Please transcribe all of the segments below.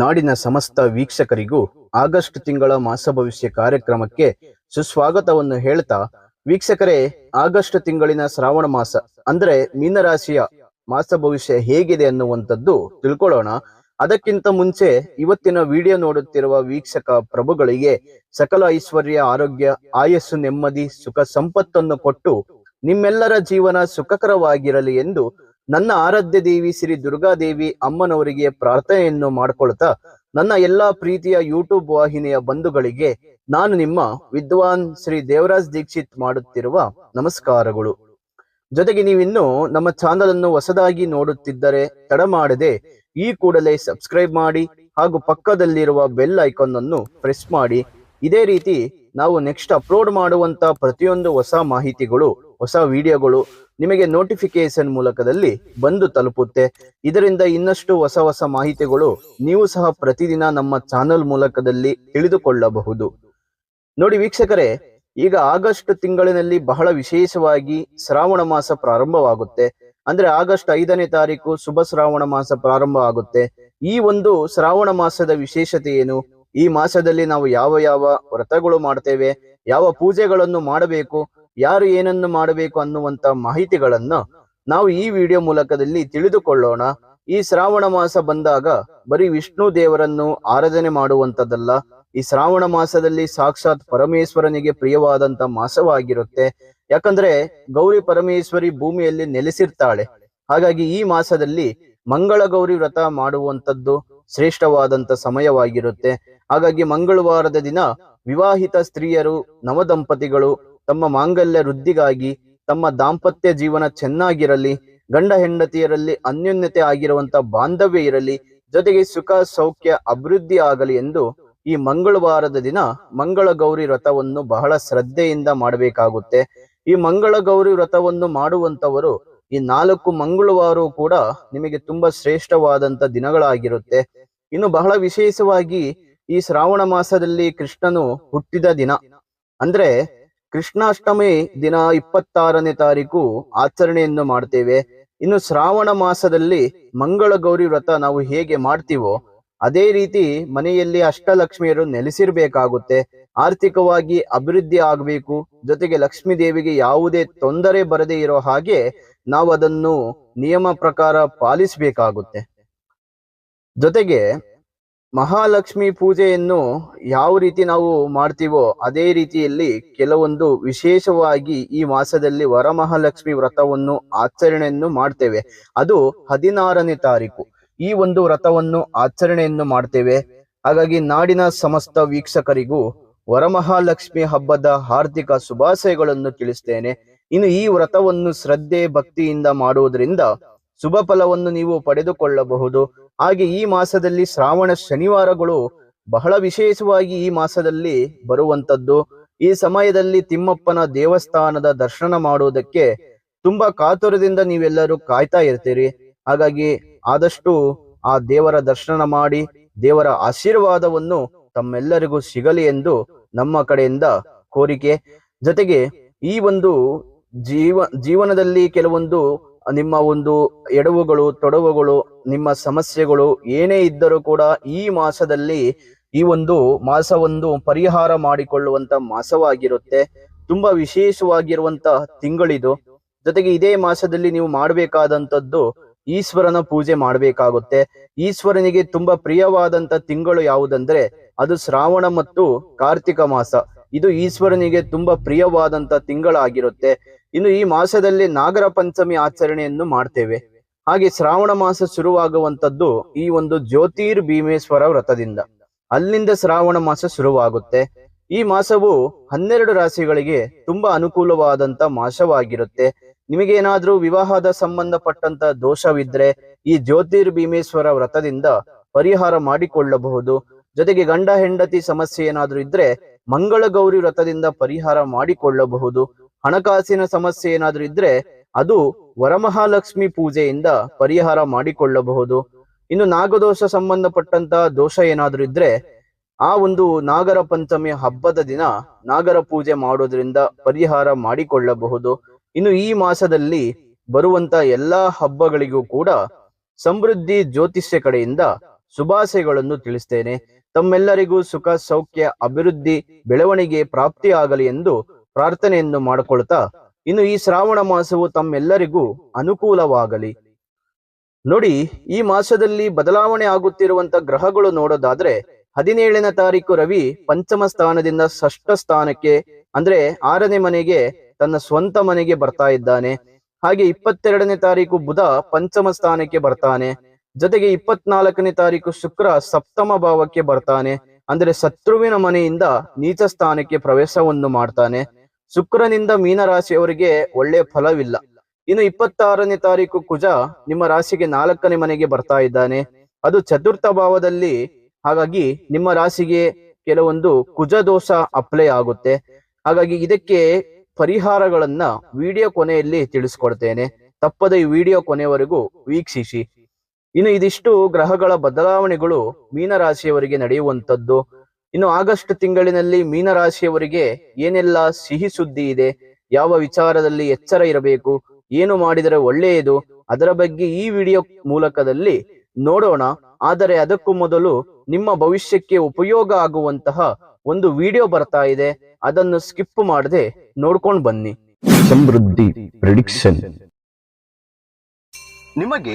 ನಾಡಿನ ಸಮಸ್ತ ವೀಕ್ಷಕರಿಗೂ ಆಗಸ್ಟ್ ತಿಂಗಳ ಮಾಸ ಭವಿಷ್ಯ ಕಾರ್ಯಕ್ರಮಕ್ಕೆ ಸುಸ್ವಾಗತವನ್ನು ಹೇಳ್ತಾ, ವೀಕ್ಷಕರೇ, ಆಗಸ್ಟ್ ತಿಂಗಳಿನ ಶ್ರಾವಣ ಮಾಸ, ಅಂದ್ರೆ ಮೀನರಾಶಿಯ ಮಾಸ ಭವಿಷ್ಯ ಹೇಗಿದೆ ಅನ್ನುವಂಥದ್ದು ತಿಳ್ಕೊಳ್ಳೋಣ. ಅದಕ್ಕಿಂತ ಮುಂಚೆ ಇವತ್ತಿನ ವಿಡಿಯೋ ನೋಡುತ್ತಿರುವ ವೀಕ್ಷಕ ಪ್ರಭುಗಳಿಗೆ ಸಕಲ ಐಶ್ವರ್ಯ, ಆರೋಗ್ಯ, ಆಯಸ್ಸು, ನೆಮ್ಮದಿ, ಸುಖ, ಸಂಪತ್ತನ್ನು ಕೊಟ್ಟು ನಿಮ್ಮೆಲ್ಲರ ಜೀವನ ಸುಖಕರವಾಗಿರಲಿ ಎಂದು ನನ್ನ ಆರಾಧ್ಯ ದೇವಿ ಶ್ರೀ ದುರ್ಗಾದೇವಿ ಅಮ್ಮನವರಿಗೆ ಪ್ರಾರ್ಥನೆಯನ್ನು ಮಾಡ್ಕೊಳ್ತಾ ನನ್ನ ಎಲ್ಲಾ ಪ್ರೀತಿಯ ಯೂಟ್ಯೂಬ್ ವಾಹಿನಿಯ ಬಂಧುಗಳಿಗೆ ನಾನು ನಿಮ್ಮ ವಿದ್ವಾನ್ ಶ್ರೀ ದೇವರಾಜ್ ದೀಕ್ಷಿತ್ ಮಾಡುತ್ತಿರುವ ನಮಸ್ಕಾರಗಳು. ಜೊತೆಗೆ ನೀವಿನ್ನು ನಮ್ಮ ಚಾನಲ್ ಅನ್ನು ಹೊಸದಾಗಿ ನೋಡುತ್ತಿದ್ದರೆ ತಡ ಮಾಡದೆ ಈ ಕೂಡಲೇ ಸಬ್ಸ್ಕ್ರೈಬ್ ಮಾಡಿ ಹಾಗೂ ಪಕ್ಕದಲ್ಲಿರುವ ಬೆಲ್ ಐಕಾನ್ ಅನ್ನು ಪ್ರೆಸ್ ಮಾಡಿ. ಇದೇ ರೀತಿ ನಾವು ನೆಕ್ಸ್ಟ್ ಅಪ್ಲೋಡ್ ಮಾಡುವಂತ ಪ್ರತಿಯೊಂದು ಹೊಸ ಮಾಹಿತಿಗಳು, ಹೊಸ ವಿಡಿಯೋಗಳು ನಿಮಗೆ ನೋಟಿಫಿಕೇಶನ್ ಮೂಲಕದಲ್ಲಿ ಬಂದು ತಲುಪುತ್ತೆ. ಇದರಿಂದ ಇನ್ನಷ್ಟು ಹೊಸ ಹೊಸ ಮಾಹಿತಿಗಳು ನೀವು ಸಹ ಪ್ರತಿದಿನ ನಮ್ಮ ಚಾನೆಲ್ ಮೂಲಕದಲ್ಲಿ ತಿಳಿದುಕೊಳ್ಳಬಹುದು. ನೋಡಿ ವೀಕ್ಷಕರೇ, ಈಗ ಆಗಸ್ಟ್ ತಿಂಗಳಿನಲ್ಲಿ ಬಹಳ ವಿಶೇಷವಾಗಿ ಶ್ರಾವಣ ಮಾಸ ಪ್ರಾರಂಭವಾಗುತ್ತೆ. ಅಂದ್ರೆ ಆಗಸ್ಟ್ ಐದನೇ ತಾರೀಕು ಶುಭ ಶ್ರಾವಣ ಮಾಸ ಪ್ರಾರಂಭ ಆಗುತ್ತೆ ಈ ಒಂದು ಶ್ರಾವಣ ಮಾಸದ ವಿಶೇಷತೆ ಏನು? ಈ ಮಾಸದಲ್ಲಿ ನಾವು ಯಾವ ಯಾವ ವ್ರತಗಳು ಮಾಡ್ತೇವೆ, ಯಾವ ಪೂಜೆಗಳನ್ನು ಮಾಡಬೇಕು, ಯಾರು ಏನನ್ನು ಮಾಡಬೇಕು ಅನ್ನುವಂತ ಮಾಹಿತಿಗಳನ್ನ ನಾವು ಈ ವಿಡಿಯೋ ಮೂಲಕದಲ್ಲಿ ತಿಳಿದುಕೊಳ್ಳೋಣ. ಈ ಶ್ರಾವಣ ಮಾಸ ಬಂದಾಗ ಬರೀ ವಿಷ್ಣು ದೇವರನ್ನು ಆರಾಧನೆ ಮಾಡುವಂತದ್ದಲ್ಲ ಈ ಶ್ರಾವಣ ಮಾಸದಲ್ಲಿ ಸಾಕ್ಷಾತ್ ಪರಮೇಶ್ವರನಿಗೆ ಪ್ರಿಯವಾದಂತ ಮಾಸವಾಗಿರುತ್ತೆ. ಯಾಕಂದ್ರೆ ಗೌರಿ ಪರಮೇಶ್ವರಿ ಭೂಮಿಯಲ್ಲಿ ನೆಲೆಸಿರ್ತಾಳೆ. ಹಾಗಾಗಿ ಈ ಮಾಸದಲ್ಲಿ ಮಂಗಳ ಗೌರಿ ವ್ರತ ಮಾಡುವಂತದ್ದು ಶ್ರೇಷ್ಠವಾದಂತ ಸಮಯವಾಗಿರುತ್ತೆ. ಹಾಗಾಗಿ ಮಂಗಳವಾರದ ದಿನ ವಿವಾಹಿತ ಸ್ತ್ರೀಯರು, ನವದಂಪತಿಗಳು ತಮ್ಮ ಮಾಂಗಲ್ಯ ವೃದ್ಧಿಗಾಗಿ ತಮ್ಮ ದಾಂಪತ್ಯ ಜೀವನ ಚೆನ್ನಾಗಿರಲಿ, ಗಂಡ ಹೆಂಡತಿಯರಲ್ಲಿ ಅನ್ಯೋನ್ಯತೆ ಆಗಿರುವಂತ ಬಾಂಧವ್ಯ ಇರಲಿ, ಜೊತೆಗೆ ಸುಖ, ಸೌಖ್ಯ, ಅಭಿವೃದ್ಧಿ ಆಗಲಿ ಎಂದು ಈ ಮಂಗಳವಾರದ ದಿನ ಮಂಗಳ ಗೌರಿ ವ್ರತವನ್ನು ಬಹಳ ಶ್ರದ್ಧೆಯಿಂದ ಮಾಡಬೇಕಾಗುತ್ತೆ. ಈ ಮಂಗಳ ಗೌರಿ ವ್ರತವನ್ನು ಮಾಡುವಂತವರು ಈ ನಾಲ್ಕು ಮಂಗಳವಾರ ಕೂಡ ನಿಮಗೆ ತುಂಬಾ ಶ್ರೇಷ್ಠವಾದಂತ ದಿನಗಳಾಗಿರುತ್ತೆ. ಇನ್ನು ಬಹಳ ವಿಶೇಷವಾಗಿ ಈ ಶ್ರಾವಣ ಮಾಸದಲ್ಲಿ ಕೃಷ್ಣನು ಹುಟ್ಟಿದ ದಿನ. ಅಂದ್ರೆ ಕೃಷ್ಣಾಷ್ಟಮಿ ದಿನ ಇಪ್ಪತ್ತಾರನೇ ತಾರೀಕು ಆಚರಣೆಯನ್ನು ಮಾಡ್ತೇವೆ. ಇನ್ನು ಶ್ರಾವಣ ಮಾಸದಲ್ಲಿ ಮಂಗಳ ಗೌರಿ ವ್ರತ ನಾವು ಹೇಗೆ ಮಾಡ್ತೀವೋ ಅದೇ ರೀತಿ ಮನೆಯಲ್ಲಿ ಅಷ್ಟಲಕ್ಷ್ಮಿಯರು ನೆಲೆಸಿರ್ಬೇಕಾಗುತ್ತೆ. ಆರ್ಥಿಕವಾಗಿ ಅಭಿವೃದ್ಧಿ ಆಗಬೇಕು. ಜೊತೆಗೆ ಲಕ್ಷ್ಮೀ ದೇವಿಗೆ ಯಾವುದೇ ತೊಂದರೆ ಬರದೇ ಇರೋ ಹಾಗೆ ನಾವು ಅದನ್ನು ನಿಯಮ ಪ್ರಕಾರ ಪಾಲಿಸಬೇಕಾಗುತ್ತೆ. ಜೊತೆಗೆ ಮಹಾಲಕ್ಷ್ಮಿ ಪೂಜೆಯನ್ನು ಯಾವ ರೀತಿ ನಾವು ಮಾಡ್ತೀವೋ ಅದೇ ರೀತಿಯಲ್ಲಿ ಕೆಲವೊಂದು ವಿಶೇಷವಾಗಿ ಈ ಮಾಸದಲ್ಲಿ ವರಮಹಾಲಕ್ಷ್ಮಿ ವ್ರತವನ್ನು ಆಚರಣೆಯನ್ನು ಮಾಡ್ತೇವೆ. ಅದು ಹದಿನಾರನೇ ತಾರೀಕು. ಈ ಒಂದು ವ್ರತವನ್ನು ಆಚರಣೆಯನ್ನು ಮಾಡ್ತೇವೆ. ಹಾಗಾಗಿ ನಾಡಿನ ಸಮಸ್ತ ವೀಕ್ಷಕರಿಗೂ ವರಮಹಾಲಕ್ಷ್ಮಿ ಹಬ್ಬದ ಹಾರ್ದಿಕ ಶುಭಾಶಯಗಳನ್ನು ತಿಳಿಸ್ತೇನೆ. ಇನ್ನು ಈ ವ್ರತವನ್ನು ಶ್ರದ್ಧೆ ಭಕ್ತಿಯಿಂದ ಮಾಡುವುದರಿಂದ ಶುಭ ಫಲವನ್ನು ನೀವು ಪಡೆದುಕೊಳ್ಳಬಹುದು. ಹಾಗೆ ಈ ಮಾಸದಲ್ಲಿ ಶ್ರಾವಣ ಶನಿವಾರಗಳು ಬಹಳ ವಿಶೇಷವಾಗಿ ಈ ಮಾಸದಲ್ಲಿ ಬರುವಂತದ್ದು ಈ ಸಮಯದಲ್ಲಿ ತಿಮ್ಮಪ್ಪನ ದೇವಸ್ಥಾನದ ದರ್ಶನ ಮಾಡುವುದಕ್ಕೆ ತುಂಬಾ ಕಾತುರದಿಂದ ನೀವೆಲ್ಲರೂ ಕಾಯ್ತಾ ಇರ್ತೀರಿ. ಹಾಗಾಗಿ ಆದಷ್ಟು ಆ ದೇವರ ದರ್ಶನ ಮಾಡಿ, ದೇವರ ಆಶೀರ್ವಾದವನ್ನು ತಮ್ಮೆಲ್ಲರಿಗೂ ಸಿಗಲಿ ಎಂದು ನಮ್ಮ ಕಡೆಯಿಂದ ಕೋರಿಕೆ. ಜೊತೆಗೆ ಈ ಒಂದು ಜೀವ, ಜೀವನದಲ್ಲಿ ಕೆಲವೊಂದು ನಿಮ್ಮ ಒಂದು ಎಡವುಗಳು, ತೊಡವುಗಳು, ನಿಮ್ಮ ಸಮಸ್ಯೆಗಳು ಏನೇ ಇದ್ದರೂ ಕೂಡ ಈ ಮಾಸದಲ್ಲಿ ಈ ಒಂದು ಮಾಸವೊಂದು ಪರಿಹಾರ ಮಾಡಿಕೊಳ್ಳುವಂತ ಮಾಸವಾಗಿರುತ್ತೆ. ತುಂಬಾ ವಿಶೇಷವಾಗಿರುವಂತ ತಿಂಗಳಿದು. ಜೊತೆಗೆ ಇದೇ ಮಾಸದಲ್ಲಿ ನೀವು ಮಾಡಬೇಕಾದಂಥದ್ದು ಈಶ್ವರನ ಪೂಜೆ ಮಾಡಬೇಕಾಗುತ್ತೆ. ಈಶ್ವರನಿಗೆ ತುಂಬಾ ಪ್ರಿಯವಾದಂತ ತಿಂಗಳು ಯಾವುದಂದ್ರೆ ಅದು ಶ್ರಾವಣ ಮತ್ತು ಕಾರ್ತಿಕ ಮಾಸ. ಇದು ಈಶ್ವರನಿಗೆ ತುಂಬಾ ಪ್ರಿಯವಾದಂತ ತಿಂಗಳಾಗಿರುತ್ತೆ. ಇನ್ನು ಈ ಮಾಸದಲ್ಲಿ ನಾಗರ ಪಂಚಮಿ ಆಚರಣೆಯನ್ನು ಮಾಡ್ತೇವೆ. ಹಾಗೆ ಶ್ರಾವಣ ಮಾಸ ಶುರುವಾಗುವಂತದ್ದು ಈ ಒಂದು ಜ್ಯೋತಿರ್ ಭೀಮೇಶ್ವರ ವ್ರತದಿಂದ. ಅಲ್ಲಿಂದ ಶ್ರಾವಣ ಮಾಸ ಶುರುವಾಗುತ್ತೆ. ಈ ಮಾಸವು ಹನ್ನೆರಡು ರಾಶಿಗಳಿಗೆ ತುಂಬಾ ಅನುಕೂಲವಾದಂತ ಮಾಸವಾಗಿರುತ್ತೆ. ನಿಮಗೇನಾದ್ರೂ ವಿವಾಹದ ಸಂಬಂಧಪಟ್ಟಂತ ದೋಷವಿದ್ರೆ ಈ ಜ್ಯೋತಿರ್ ಭೀಮೇಶ್ವರ ವ್ರತದಿಂದ ಪರಿಹಾರ ಮಾಡಿಕೊಳ್ಳಬಹುದು. ಜೊತೆಗೆ ಗಂಡ ಹೆಂಡತಿ ಸಮಸ್ಯೆ ಏನಾದ್ರೂ ಇದ್ರೆ ಮಂಗಳ ಗೌರಿ ವ್ರತದಿಂದ ಪರಿಹಾರ ಮಾಡಿಕೊಳ್ಳಬಹುದು. ಹಣಕಾಸಿನ ಸಮಸ್ಯೆ ಏನಾದ್ರೂ ಇದ್ರೆ ಅದು ವರಮಹಾಲಕ್ಷ್ಮಿ ಪೂಜೆಯಿಂದ ಪರಿಹಾರ ಮಾಡಿಕೊಳ್ಳಬಹುದು. ಇನ್ನು ನಾಗದೋಷ ಸಂಬಂಧಪಟ್ಟಂತ ದೋಷ ಏನಾದ್ರೂ ಇದ್ರೆ ಆ ಒಂದು ನಾಗರ ಪಂಚಮಿ ಹಬ್ಬದ ದಿನ ನಾಗರ ಪೂಜೆ ಮಾಡೋದ್ರಿಂದ ಪರಿಹಾರ ಮಾಡಿಕೊಳ್ಳಬಹುದು. ಇನ್ನು ಈ ಮಾಸದಲ್ಲಿ ಬರುವಂತ ಎಲ್ಲಾ ಹಬ್ಬಗಳಿಗೂ ಕೂಡ ಸಮೃದ್ಧಿ ಜ್ಯೋತಿಷ್ಯ ಕಡೆಯಿಂದ ಶುಭಾಶಯಗಳನ್ನು ತಿಳಿಸ್ತೇನೆ. ತಮ್ಮೆಲ್ಲರಿಗೂ ಸುಖ, ಸೌಖ್ಯ, ಅಭಿವೃದ್ಧಿ, ಬೆಳವಣಿಗೆ ಪ್ರಾಪ್ತಿಯಾಗಲಿ ಎಂದು ಪ್ರಾರ್ಥನೆಯನ್ನು ಮಾಡಿಕೊಳ್ತಾ, ಇನ್ನು ಈ ಶ್ರಾವಣ ಮಾಸವು ತಮ್ಮೆಲ್ಲರಿಗೂ ಅನುಕೂಲವಾಗಲಿ. ನೋಡಿ, ಈ ಮಾಸದಲ್ಲಿ ಬದಲಾವಣೆ ಆಗುತ್ತಿರುವಂತ ಗ್ರಹಗಳು ನೋಡೋದಾದ್ರೆ, ಹದಿನೇಳನೇ ತಾರೀಕು ರವಿ ಪಂಚಮ ಸ್ಥಾನದಿಂದ ಷಷ್ಠ ಸ್ಥಾನಕ್ಕೆ, ಅಂದ್ರೆ ಆರನೇ ಮನೆಗೆ ತನ್ನ ಸ್ವಂತ ಮನೆಗೆ ಬರ್ತಾ ಇದ್ದಾನೆ. ಹಾಗೆ ಇಪ್ಪತ್ತೆರಡನೇ ತಾರೀಕು ಬುಧ ಪಂಚಮ ಸ್ಥಾನಕ್ಕೆ ಬರ್ತಾನೆ. ಜೊತೆಗೆ ಇಪ್ಪತ್ನಾಲ್ಕನೇ ತಾರೀಕು ಶುಕ್ರ ಸಪ್ತಮ ಭಾವಕ್ಕೆ ಬರ್ತಾನೆ. ಅಂದ್ರೆ ಶತ್ರುವಿನ ಮನೆಯಿಂದ ನೀಚ ಸ್ಥಾನಕ್ಕೆ ಪ್ರವೇಶವನ್ನು ಮಾಡ್ತಾನೆ. ಶುಕ್ರನಿಂದ ಮೀನರಾಶಿಯವರಿಗೆ ಒಳ್ಳೆ ಫಲವಿಲ್ಲ. ಇನ್ನು ಇಪ್ಪತ್ತಾರನೇ ತಾರೀಕು ಕುಜ ನಿಮ್ಮ ರಾಶಿಗೆ ನಾಲ್ಕನೇ ಮನೆಗೆ ಬರ್ತಾ ಇದ್ದಾನೆ. ಅದು ಚತುರ್ಥ ಭಾವದಲ್ಲಿ ಹಾಗಾಗಿ ನಿಮ್ಮ ರಾಶಿಗೆ ಕೆಲವೊಂದು ಕುಜ ದೋಷ ಅಪ್ಲೈ ಆಗುತ್ತೆ. ಹಾಗಾಗಿ ಇದಕ್ಕೆ ಪರಿಹಾರಗಳನ್ನ ವಿಡಿಯೋ ಕೊನೆಯಲ್ಲಿ ತಿಳಿಸ್ಕೊಡ್ತೇನೆ. ತಪ್ಪದ ಈ ವಿಡಿಯೋ ಕೊನೆಯವರೆಗೂ ವೀಕ್ಷಿಸಿ. ಇನ್ನು ಇದಿಷ್ಟು ಗ್ರಹಗಳ ಬದಲಾವಣೆಗಳು ಮೀನರಾಶಿಯವರಿಗೆ ನಡೆಯುವಂತದ್ದು ಇನ್ನು ಆಗಸ್ಟ್ ತಿಂಗಳಿನಲ್ಲಿ ಮೀನರಾಶಿಯವರಿಗೆ ಏನೆಲ್ಲ ಸಿಹಿ ಸುದ್ದಿ ಇದೆ ಯಾವ ವಿಚಾರದಲ್ಲಿ ಎಚ್ಚರ ಇರಬೇಕು ಏನು ಮಾಡಿದರೆ ಒಳ್ಳೆಯದು ಅದರ ಬಗ್ಗೆ ಈ ವಿಡಿಯೋ ಮೂಲಕದಲ್ಲಿ ನೋಡೋಣ. ಆದರೆ ಅದಕ್ಕೂ ಮೊದಲು ನಿಮ್ಮ ಭವಿಷ್ಯಕ್ಕೆ ಉಪಯೋಗ ಆಗುವಂತಹ ಒಂದು ವಿಡಿಯೋ ಬರ್ತಾ ಇದೆ. ಅದನ್ನು ಸ್ಕಿಪ್ ಮಾಡದೆ ನೋಡ್ಕೊಂಡು ಬನ್ನಿ. ಸಮೃದ್ಧಿ ಪ್ರಿಡಿಕ್ಷನ್. ನಿಮಗೆ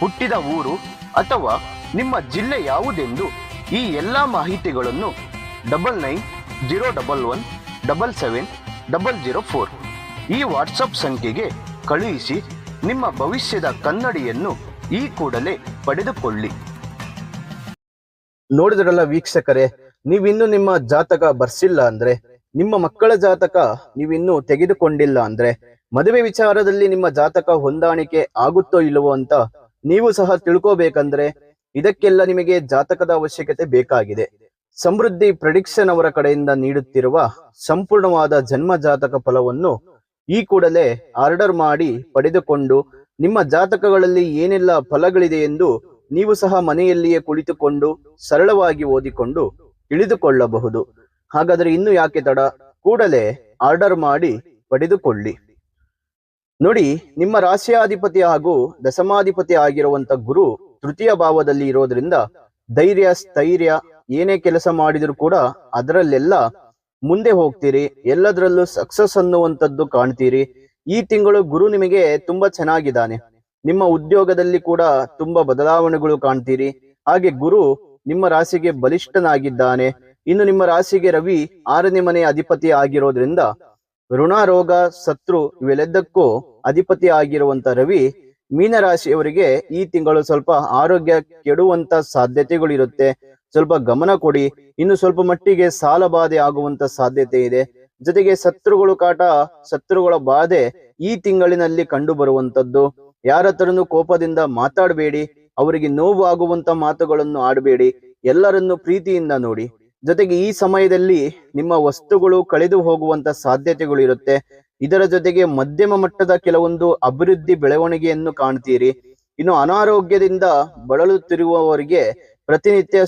ಹುಟ್ಟಿದ ಊರು ಅಥವಾ ನಿಮ್ಮ ಜಿಲ್ಲೆ ಯಾವುದೆಂದು ಈ ಎಲ್ಲ ಮಾಹಿತಿಗಳನ್ನು double nine zero double one double seven double zero four ಈ ವಾಟ್ಸಪ್ ಸಂಖ್ಯೆಗೆ ಕಳುಹಿಸಿ ನಿಮ್ಮ ಭವಿಷ್ಯದ ಕನ್ನಡಿಯನ್ನು ಈ ಕೂಡಲೇ ಪಡೆದುಕೊಳ್ಳಿ. ನೋಡಿದ್ರಲ್ಲ ವೀಕ್ಷಕರೇ, ನೀವಿನ್ನು ನಿಮ್ಮ ಜಾತಕ ಬರ್ಸಿಲ್ಲ ಅಂದ್ರೆ, ನಿಮ್ಮ ಮಕ್ಕಳ ಜಾತಕ ನೀವಿನ್ನು ತೆಗೆದುಕೊಂಡಿಲ್ಲ ಅಂದ್ರೆ, ಮದುವೆ ವಿಚಾರದಲ್ಲಿ ನಿಮ್ಮ ಜಾತಕ ಹೊಂದಾಣಿಕೆ ಆಗುತ್ತೋ ಇಲ್ಲವೋ ಅಂತ ನೀವು ಸಹ ತಿಳ್ಕೋಬೇಕಂದ್ರೆ ಇದಕ್ಕೆಲ್ಲ ನಿಮಗೆ ಜಾತಕದ ಅವಶ್ಯಕತೆ ಬೇಕಾಗಿದೆ. ಸಮೃದ್ಧಿ ಪ್ರೆಡಿಕ್ಷನ್ ಅವರ ಕಡೆಯಿಂದ ನೀಡುತ್ತಿರುವ ಸಂಪೂರ್ಣವಾದ ಜನ್ಮ ಜಾತಕ ಫಲವನ್ನು ಈ ಕೂಡಲೇ ಆರ್ಡರ್ ಮಾಡಿ ಪಡೆದುಕೊಂಡು ನಿಮ್ಮ ಜಾತಕಗಳಲ್ಲಿ ಏನೆಲ್ಲ ಫಲಗಳಿದೆ ಎಂದು ನೀವು ಸಹ ಮನೆಯಲ್ಲಿಯೇ ಕುಳಿತುಕೊಂಡು ಸರಳವಾಗಿ ಓದಿಕೊಂಡು ತಿಳಿದುಕೊಳ್ಳಬಹುದು. ಹಾಗಾದರೆ ಇನ್ನು ಯಾಕೆ ತಡ? ಕೂಡಲೇ ಆರ್ಡರ್ ಮಾಡಿ ಪಡೆದುಕೊಳ್ಳಿ. ನೋಡಿ, ನಿಮ್ಮ ರಾಶಿಯಾಧಿಪತಿ ಹಾಗೂ ದಶಮಾಧಿಪತಿ ಆಗಿರುವಂತ ಗುರು ತೃತೀಯ ಭಾವದಲ್ಲಿ ಇರೋದ್ರಿಂದ ಧೈರ್ಯ, ಸ್ಥೈರ್ಯ, ಏನೇ ಕೆಲಸ ಮಾಡಿದ್ರು ಕೂಡ ಅದರಲ್ಲೆಲ್ಲ ಮುಂದೆ ಹೋಗ್ತೀರಿ, ಎಲ್ಲದರಲ್ಲೂ ಸಕ್ಸಸ್ ಅನ್ನುವಂಥದ್ದು ಕಾಣ್ತೀರಿ. ಈ ತಿಂಗಳು ಗುರು ನಿಮಗೆ ತುಂಬಾ ಚೆನ್ನಾಗಿದ್ದಾನೆ. ನಿಮ್ಮ ಉದ್ಯೋಗದಲ್ಲಿ ಕೂಡ ತುಂಬಾ ಬದಲಾವಣೆಗಳು ಕಾಣ್ತೀರಿ. ಹಾಗೆ ಗುರು ನಿಮ್ಮ ರಾಶಿಗೆ ಬಲಿಷ್ಠನಾಗಿದ್ದಾನೆ. ಇನ್ನು ನಿಮ್ಮ ರಾಶಿಗೆ ರವಿ ಆರನೇ ಮನೆಯ ಅಧಿಪತಿ ಆಗಿರೋದ್ರಿಂದ ಋಣ ರೋಗ ಶತ್ರು ಇವೆಲ್ಲದಕ್ಕೂ ಅಧಿಪತಿ ಆಗಿರುವಂತ ರವಿ ಮೀನರಾಶಿಯವರಿಗೆ ಈ ತಿಂಗಳು ಸ್ವಲ್ಪ ಆರೋಗ್ಯ ಕೆಡುವಂತ ಸಾಧ್ಯತೆಗಳು ಇರುತ್ತೆ. ಸ್ವಲ್ಪ ಗಮನ ಕೊಡಿ. ಇನ್ನು ಸ್ವಲ್ಪ ಮಟ್ಟಿಗೆ ಸಾಲ ಬಾಧೆ ಆಗುವಂತ ಸಾಧ್ಯತೆ ಇದೆ. ಜೊತೆಗೆ ಶತ್ರುಗಳು ಕಾಟ, ಶತ್ರುಗಳ ಬಾಧೆ ಈ ತಿಂಗಳಿನಲ್ಲಿ ಕಂಡು ಬರುವಂತದ್ದು ಯಾರ ಕೋಪದಿಂದ ಮಾತಾಡಬೇಡಿ. ಅವರಿಗೆ ನೋವು ಆಗುವಂತ ಮಾತುಗಳನ್ನು ಆಡಬೇಡಿ. ಎಲ್ಲರನ್ನು ಪ್ರೀತಿಯಿಂದ ನೋಡಿ. ಜೊತೆಗೆ ಈ ಸಮಯದಲ್ಲಿ ನಿಮ್ಮ ವಸ್ತುಗಳು ಕಳೆದು ಹೋಗುವಂತ ಸಾಧ್ಯತೆಗಳು ಇರುತ್ತೆ. ಇದರ ಜೊತೆಗೆ ಮಧ್ಯಮ ಮಟ್ಟದ ಕೆಲವೊಂದು ಅಭಿವೃದ್ಧಿ ಬೆಳವಣಿಗೆಯನ್ನು ಕಾಣ್ತೀರಿ. ಇನ್ನು ಅನಾರೋಗ್ಯದಿಂದ ಬಳಲುತ್ತಿರುವವರಿಗೆ ಪ್ರತಿನಿತ್ಯ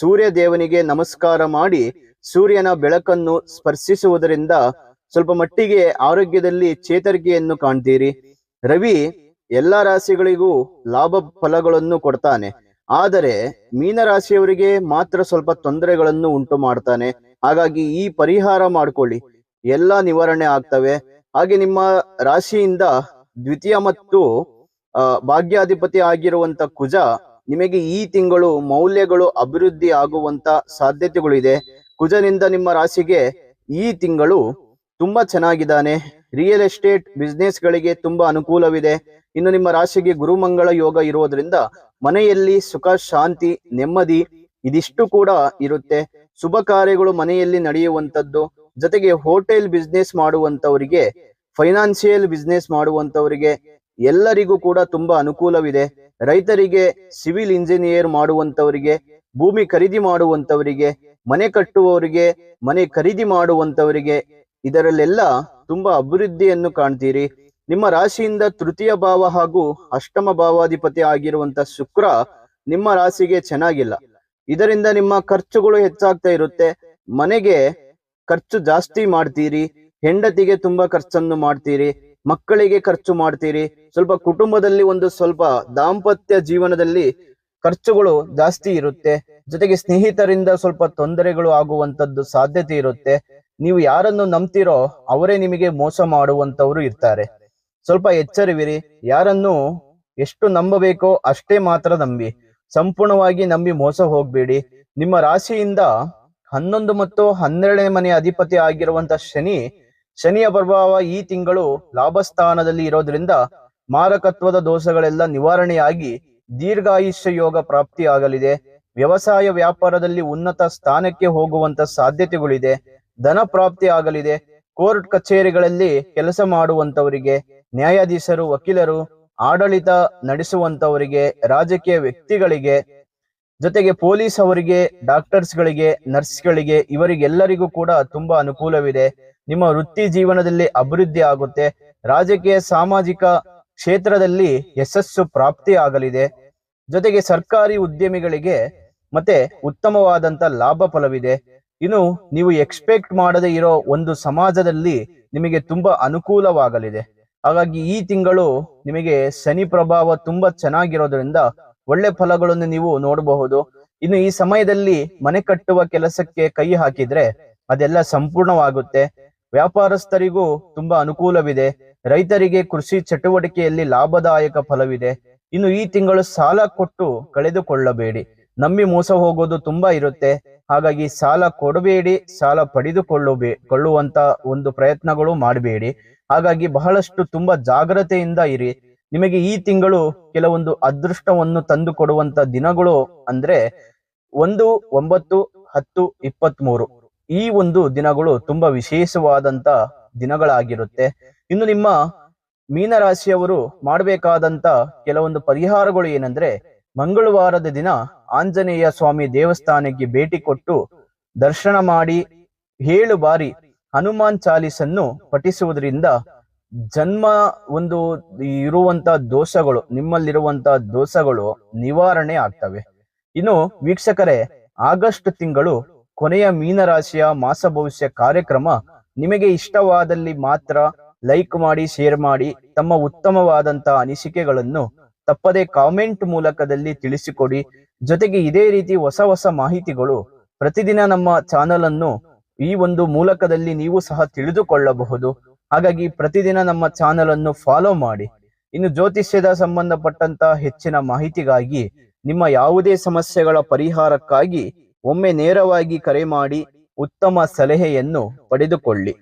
ಸೂರ್ಯ ದೇವನಿಗೆ ನಮಸ್ಕಾರ ಮಾಡಿ ಸೂರ್ಯನ ಬೆಳಕನ್ನು ಸ್ಪರ್ಶಿಸುವುದರಿಂದ ಸ್ವಲ್ಪ ಮಟ್ಟಿಗೆ ಆರೋಗ್ಯದಲ್ಲಿ ಚೇತರಿಕೆಯನ್ನು ಕಾಣ್ತೀರಿ. ರವಿ ಎಲ್ಲಾ ರಾಶಿಗಳಿಗೂ ಲಾಭ ಫಲಗಳನ್ನು ಕೊಡ್ತಾನೆ. ಆದರೆ ಮೀನರಾಶಿಯವರಿಗೆ ಮಾತ್ರ ಸ್ವಲ್ಪ ತೊಂದರೆಗಳನ್ನು ಉಂಟು ಮಾಡ್ತಾನೆ. ಹಾಗಾಗಿ ಈ ಪರಿಹಾರ ಮಾಡ್ಕೊಳ್ಳಿ. ಎಲ್ಲ ನಿವಾರಣೆ ಆಗ್ತವೆ. ಹಾಗೆ ನಿಮ್ಮ ರಾಶಿಯಿಂದ ದ್ವಿತೀಯ ಮತ್ತು ಭಾಗ್ಯಾಧಿಪತಿ ಆಗಿರುವಂತ ಕುಜ ನಿಮಗೆ ಈ ತಿಂಗಳು ಮೌಲ್ಯಗಳು ಅಭಿವೃದ್ಧಿ ಆಗುವಂತ ಸಾಧ್ಯತೆಗಳಿದೆ. ಕುಜನಿಂದ ನಿಮ್ಮ ರಾಶಿಗೆ ಈ ತಿಂಗಳು ತುಂಬಾ ಚೆನ್ನಾಗಿದ್ದಾನೆ. ರಿಯಲ್ ಎಸ್ಟೇಟ್ ಬಿಸ್ನೆಸ್ ಗಳಿಗೆ ತುಂಬಾ ಅನುಕೂಲವಿದೆ. ಇನ್ನು ನಿಮ್ಮ ರಾಶಿಗೆ ಗುರುಮಂಗಳ ಯೋಗ ಇರೋದ್ರಿಂದ ಮನೆಯಲ್ಲಿ ಸುಖ, ಶಾಂತಿ, ನೆಮ್ಮದಿ ಇದಿಷ್ಟು ಕೂಡ ಇರುತ್ತೆ. ಶುಭ ಕಾರ್ಯಗಳು ಮನೆಯಲ್ಲಿ ನಡೆಯುವಂತದ್ದು ಜೊತೆಗೆ ಹೋಟೆಲ್ ಬಿಸ್ನೆಸ್ ಮಾಡುವಂತವರಿಗೆ ಫೈನಾನ್ಸಿಯಲ್ ಬಿಸ್ನೆಸ್ ಮಾಡುವಂತವರಿಗೆ ಎಲ್ಲರಿಗೂ ಕೂಡ ತುಂಬಾ ಅನುಕೂಲವಿದೆ. ರೈತರಿಗೆ ಸಿವಿಲ್ ಇಂಜಿನಿಯರ್ ಮಾಡುವಂತವರಿಗೆ ಭೂಮಿ ಖರೀದಿ ಮಾಡುವಂತವರಿಗೆ ಮನೆ ಕಟ್ಟುವವರಿಗೆ, ಮನೆ ಖರೀದಿ ಮಾಡುವಂತವರಿಗೆ ಇದರಲ್ಲೆಲ್ಲ ತುಂಬಾ ಅಭಿವೃದ್ಧಿಯನ್ನು ಕಾಣ್ತೀರಿ. ನಿಮ್ಮ ರಾಶಿಯಿಂದ ತೃತೀಯ ಭಾವ ಹಾಗೂ ಅಷ್ಟಮ ಭಾವಾಧಿಪತಿ ಆಗಿರುವಂತ ಶುಕ್ರ ನಿಮ್ಮ ರಾಶಿಗೆ ಚೆನ್ನಾಗಿಲ್ಲ. ಇದರಿಂದ ನಿಮ್ಮ ಖರ್ಚುಗಳು ಹೆಚ್ಚಾಗ್ತಾ ಇರುತ್ತೆ. ಮನೆಗೆ ಖರ್ಚು ಜಾಸ್ತಿ ಮಾಡ್ತೀರಿ. ಹೆಂಡತಿಗೆ ತುಂಬಾ ಖರ್ಚನ್ನು ಮಾಡ್ತೀರಿ. ಮಕ್ಕಳಿಗೆ ಖರ್ಚು ಮಾಡ್ತೀರಿ. ಸ್ವಲ್ಪ ಕುಟುಂಬದಲ್ಲಿ ಒಂದು ಸ್ವಲ್ಪ ದಾಂಪತ್ಯ ಜೀವನದಲ್ಲಿ ಖರ್ಚುಗಳು ಜಾಸ್ತಿ ಇರುತ್ತೆ. ಜೊತೆಗೆ ಸ್ನೇಹಿತರಿಂದ ಸ್ವಲ್ಪ ತೊಂದರೆಗಳು ಆಗುವಂತದ್ದು ಸಾಧ್ಯತೆ ಇರುತ್ತೆ. ನೀವು ಯಾರನ್ನು ನಂಬ್ತಿರೋ ಅವರೇ ನಿಮಗೆ ಮೋಸ ಮಾಡುವಂತವ್ರು ಇರ್ತಾರೆ. ಸ್ವಲ್ಪ ಎಚ್ಚರಿವಿರಿ ಯಾರನ್ನು ಎಷ್ಟು ನಂಬಬೇಕೋ ಅಷ್ಟೇ ಮಾತ್ರ ನಂಬಿ. ಸಂಪೂರ್ಣವಾಗಿ ನಂಬಿ ಮೋಸ ಹೋಗ್ಬೇಡಿ. ನಿಮ್ಮ ರಾಶಿಯಿಂದ ಹನ್ನೊಂದು ಮತ್ತು ಹನ್ನೆರಡನೇ ಮನೆಯ ಅಧಿಪತಿ ಆಗಿರುವಂತ ಶನಿ, ಶನಿಯ ಪ್ರಭಾವ ಈ ತಿಂಗಳು ಲಾಭಸ್ಥಾನದಲ್ಲಿ ಇರೋದ್ರಿಂದ ಮಾರಕತ್ವದ ದೋಷಗಳೆಲ್ಲ ನಿವಾರಣೆಯಾಗಿ ದೀರ್ಘಾಯುಷ್ಯ ಯೋಗ ಪ್ರಾಪ್ತಿಯಾಗಲಿದೆ. ವ್ಯವಸಾಯ ವ್ಯಾಪಾರದಲ್ಲಿ ಉನ್ನತ ಸ್ಥಾನಕ್ಕೆ ಹೋಗುವಂತ ಸಾಧ್ಯತೆಗಳಿದೆ. ಧನ ಪ್ರಾಪ್ತಿ ಆಗಲಿದೆ ಕೋರ್ಟ್ ಕಚೇರಿಗಳಲ್ಲಿ ಕೆಲಸ ಮಾಡುವಂತವರಿಗೆ, ನ್ಯಾಯಾಧೀಶರು, ವಕೀಲರು, ಆಡಳಿತ ನಡೆಸುವಂತವರಿಗೆ, ರಾಜಕೀಯ ವ್ಯಕ್ತಿಗಳಿಗೆ, ಜೊತೆಗೆ ಪೊಲೀಸ್ ಅವರಿಗೆ ಡಾಕ್ಟರ್ಸ್ ಗಳಿಗೆ ನರ್ಸ್ ಗಳಿಗೆ ಇವರಿಗೆಲ್ಲರಿಗೂ ಕೂಡ ತುಂಬಾ ಅನುಕೂಲವಿದೆ. ನಿಮ್ಮ ವೃತ್ತಿ ಜೀವನದಲ್ಲಿ ಅಭಿವೃದ್ಧಿ ಆಗುತ್ತೆ. ರಾಜಕೀಯ ಸಾಮಾಜಿಕ ಕ್ಷೇತ್ರದಲ್ಲಿ ಯಶಸ್ಸು ಪ್ರಾಪ್ತಿ ಆಗಲಿದೆ. ಜೊತೆಗೆ ಸರ್ಕಾರಿ ಉದ್ಯಮಿಗಳಿಗೆ ಮತ್ತೆ ಉತ್ತಮವಾದಂತ ಲಾಭ ಫಲವಿದೆ. ಇನ್ನು ನೀವು ಎಕ್ಸ್ಪೆಕ್ಟ್ ಮಾಡದೇ ಇರೋ ಒಂದು ಸಮಾಜದಲ್ಲಿ ನಿಮಗೆ ತುಂಬಾ ಅನುಕೂಲವಾಗಲಿದೆ. ಹಾಗಾಗಿ ಈ ತಿಂಗಳು ನಿಮಗೆ ಶನಿ ಪ್ರಭಾವ ತುಂಬಾ ಚೆನ್ನಾಗಿರೋದ್ರಿಂದ ಒಳ್ಳೆ ಫಲಗಳನ್ನು ನೀವು ನೋಡಬಹುದು. ಇನ್ನು ಈ ಸಮಯದಲ್ಲಿ ಮನೆ ಕಟ್ಟುವ ಕೆಲಸಕ್ಕೆ ಕೈ ಹಾಕಿದ್ರೆ ಅದೆಲ್ಲ ಸಂಪೂರ್ಣವಾಗುತ್ತೆ. ವ್ಯಾಪಾರಸ್ಥರಿಗೂ ತುಂಬಾ ಅನುಕೂಲವಿದೆ. ರೈತರಿಗೆ ಕೃಷಿ ಚಟುವಟಿಕೆಯಲ್ಲಿ ಲಾಭದಾಯಕ ಫಲವಿದೆ. ಇನ್ನು ಈ ತಿಂಗಳು ಸಾಲ ಕೊಟ್ಟು ಕಳೆದುಕೊಳ್ಳಬೇಡಿ. ನಂಬಿ ಮೋಸ ಹೋಗೋದು ತುಂಬಾ ಇರುತ್ತೆ. ಹಾಗಾಗಿ ಸಾಲ ಕೊಡಬೇಡಿ, ಸಾಲ ಪಡೆದುಕೊಳ್ಳಬೇ, ಕೊಳ್ಳುವಂತ ಒಂದು ಪ್ರಯತ್ನಗಳು ಮಾಡಬೇಡಿ. ಹಾಗಾಗಿ ಬಹಳಷ್ಟು ತುಂಬಾ ಜಾಗ್ರತೆಯಿಂದ ಇರಿ. ನಿಮಗೆ ಈ ತಿಂಗಳು ಕೆಲವೊಂದು ಅದೃಷ್ಟವನ್ನು ತಂದು ಕೊಡುವಂತ ದಿನಗಳು ಅಂದ್ರೆ ಒಂದು, ಒಂಬತ್ತು, ಹತ್ತು ಇಪ್ಪತ್ತ್ ಮೂರು ಈ ಒಂದು ದಿನಗಳು ತುಂಬಾ ವಿಶೇಷವಾದಂತ ದಿನಗಳಾಗಿರುತ್ತೆ. ಇನ್ನು ನಿಮ್ಮ ಮೀನರಾಶಿಯವರು ಮಾಡಬೇಕಾದಂತ ಕೆಲವೊಂದು ಪರಿಹಾರಗಳು ಏನಂದ್ರೆ ಮಂಗಳವಾರದ ದಿನ ಆಂಜನೇಯ ಸ್ವಾಮಿ ದೇವಸ್ಥಾನಕ್ಕೆ ಭೇಟಿ ಕೊಟ್ಟು ದರ್ಶನ ಮಾಡಿ ಏಳು ಬಾರಿ ಹನುಮಾನ್ ಚಾಲೀಸನ್ನು ಪಠಿಸುವುದರಿಂದ ಜನ್ಮ ಒಂದು ಇರುವಂತ ದೋಷಗಳು, ನಿಮ್ಮಲ್ಲಿರುವಂತ ದೋಷಗಳು ನಿವಾರಣೆ ಆಗ್ತವೆ. ಇನ್ನು ವೀಕ್ಷಕರೇ, ಆಗಸ್ಟ್ ತಿಂಗಳು ಕೊನೆಯ ಮೀನರಾಶಿಯ ಮಾಸ ಭವಿಷ್ಯ ಕಾರ್ಯಕ್ರಮ. ನಿಮಗೆ ಇಷ್ಟವಾದಲ್ಲಿ ಮಾತ್ರ ಲೈಕ್ ಮಾಡಿ, ಶೇರ್ ಮಾಡಿ, ತಮ್ಮ ಉತ್ತಮವಾದಂತಹ ಅನಿಸಿಕೆಗಳನ್ನು ತಪ್ಪದೆ ಕಾಮೆಂಟ್ ಮೂಲಕದಲ್ಲಿ ತಿಳಿಸಿಕೊಡಿ. ಜೊತೆಗೆ ಇದೇ ರೀತಿ ಹೊಸ ಹೊಸ ಮಾಹಿತಿಗಳು ಪ್ರತಿದಿನ ನಮ್ಮ ಚಾನಲ್ ಅನ್ನು ಈ ಒಂದು ಮೂಲಕದಲ್ಲಿ ನೀವು ಸಹ ತಿಳಿದುಕೊಳ್ಳಬಹುದು. ಹಾಗಾಗಿ ಪ್ರತಿದಿನ ನಮ್ಮ ಚಾನಲ್ ಅನ್ನು ಫಾಲೋ ಮಾಡಿ. ಇನ್ನು ಜ್ಯೋತಿಷ್ಯದ ಸಂಬಂಧಪಟ್ಟಂತ ಹೆಚ್ಚಿನ ಮಾಹಿತಿಗಾಗಿ ನಿಮ್ಮ ಯಾವುದೇ ಸಮಸ್ಯೆಗಳ ಪರಿಹಾರಕ್ಕಾಗಿ ಒಮ್ಮೆ ನೇರವಾಗಿ ಕರೆ ಮಾಡಿ ಉತ್ತಮ ಸಲಹೆಯನ್ನು ಪಡೆದುಕೊಳ್ಳಿ.